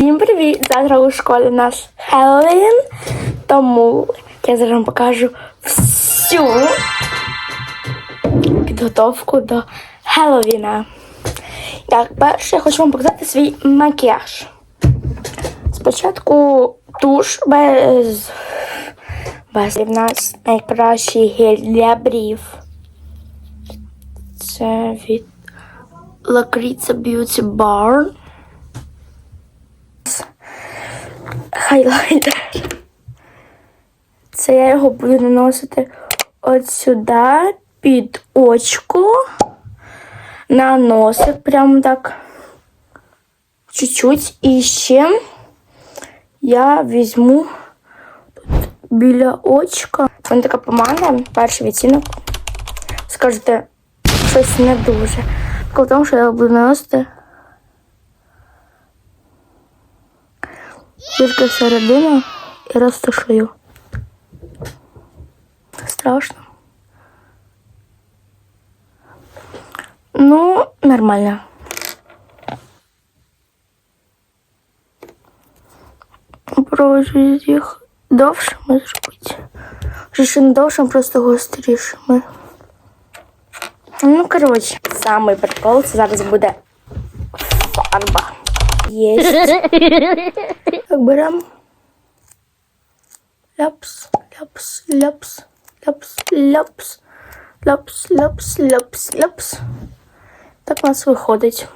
Всім привіт! Завтра у школі у нас Хеллоуін, тому я зараз вам покажу всю підготовку до Хеллоуіна. Так, перше я хочу вам показати свій макіяж. Спочатку туш без, без в нас найкращий гель для брів. Це від Лакріца Beauty Bar. Хайлайтер. Це я його буду наносити от сюди, під очко, на носик, прям так чуть-чуть. І ще я візьму біля очка. У така помада, перший відтінок. Скажете, щось не дуже. Тому, що я буду наносити тільки середину і розташую. Страшно. Ну, нормально. Пробую їх довшими зробити. Ще не довшим, просто гострішими. Ну, коротше, самий прикол це зараз буде фарба. Єсть. Так, беремо. Ляпс, ляпс, ляпс, ляпс, ляпс, ляпс, ляпс, ляпс, ляпс. Так у нас виходить.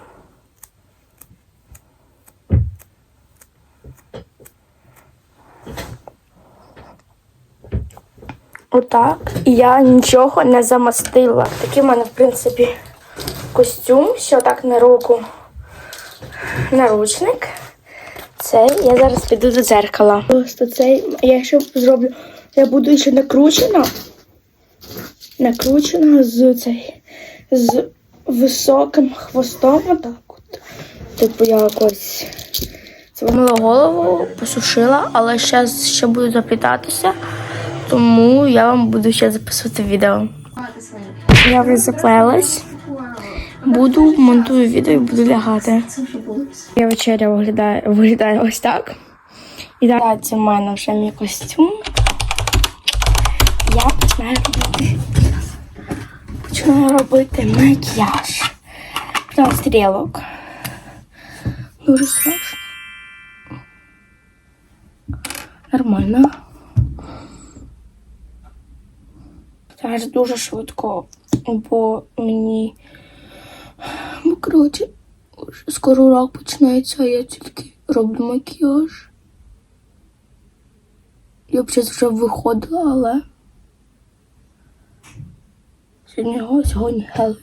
Отак. Я нічого не замастила. Такий в мене, в принципі, костюм. Що так на руку наручник. Це я зараз піду до дзеркала. Просто цей я ще зроблю. Я буду ще накручена. Накручена з цей з високим хвостом. Отак от. Типу якось. Це вимила голову, посушила, але зараз ще буду заплітатися, тому я вам буду ще записувати відео. Я вже заплелась. Буду монтую відео і буду лягати. Я вечеря виглядає, виглядає ось так. І далі це в мене вже мій костюм. Я починаю робити. Починаю робити макіяж. Там стрілок. Дуже страшно. Нормально. Зараз дуже швидко, бо мені коротше, скоро урок починається, а я тільки роблю макіяж. Я б зараз вже виходила, але сьогодні, сьогодні Хеллоуін.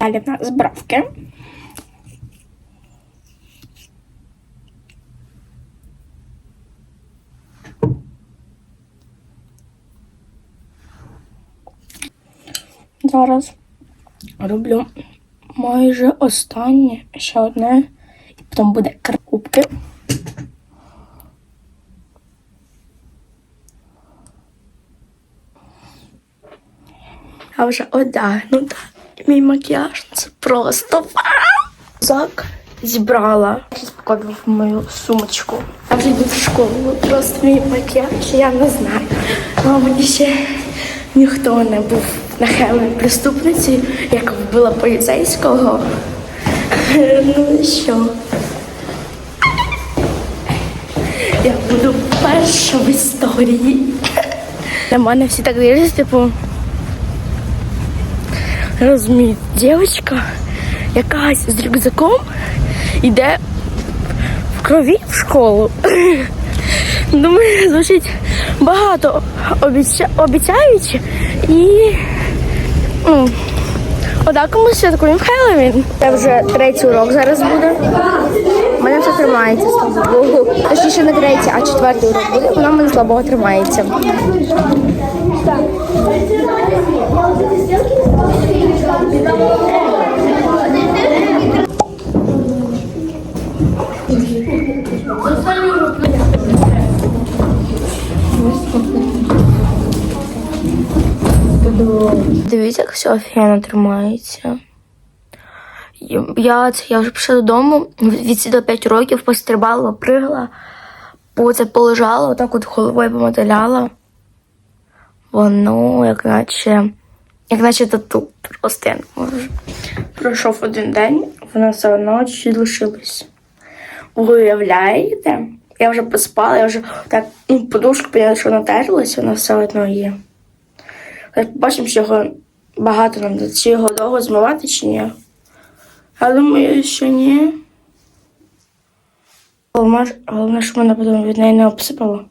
Далі в нас бравки. Зараз роблю майже останнє, ще одне, і потім буде кубки. Я вже одягнута. Мій макіяж це просто! Зак зібрала. Покладу в мою сумочку. Я вже йду в школу. Просто мій макіяж, я не знаю. Мені ще ніхто не був на Хеллоуін преступниці, яка вбила поліцейського. Ну що? Я буду перша в історії. На мене всі так дивляться, типу. Розуміють, дівчинка якась з рюкзаком йде в крові в школу. Думаю, звучить багато обіця... обіцяючи і ну, отак ми святкуємо Хеллоуін. Це вже третій урок зараз буде. У мене все тримається, слава Богу. Точніше не третій, а четвертий урок буде, вона мене слабого тримається. Дивіться, як все офігенно тримається. я, це, я вже пішла додому, від сі до 5 років пострибала, пригала, по це полежала, отак от головою помотиляла. Воно, як наче, як наче тату. Просто я не можу. Пройшов один день, вона все одно чуть лишилась. Уявляєте? Я вже поспала, я вже так ну, подушку поняла, що натерлась, вона все одно є. Так бачимо, що його багато нам дати. Чи його довго змивати, чи ні. Я думаю, що ні. Головне, що мене потім від неї не обсипало.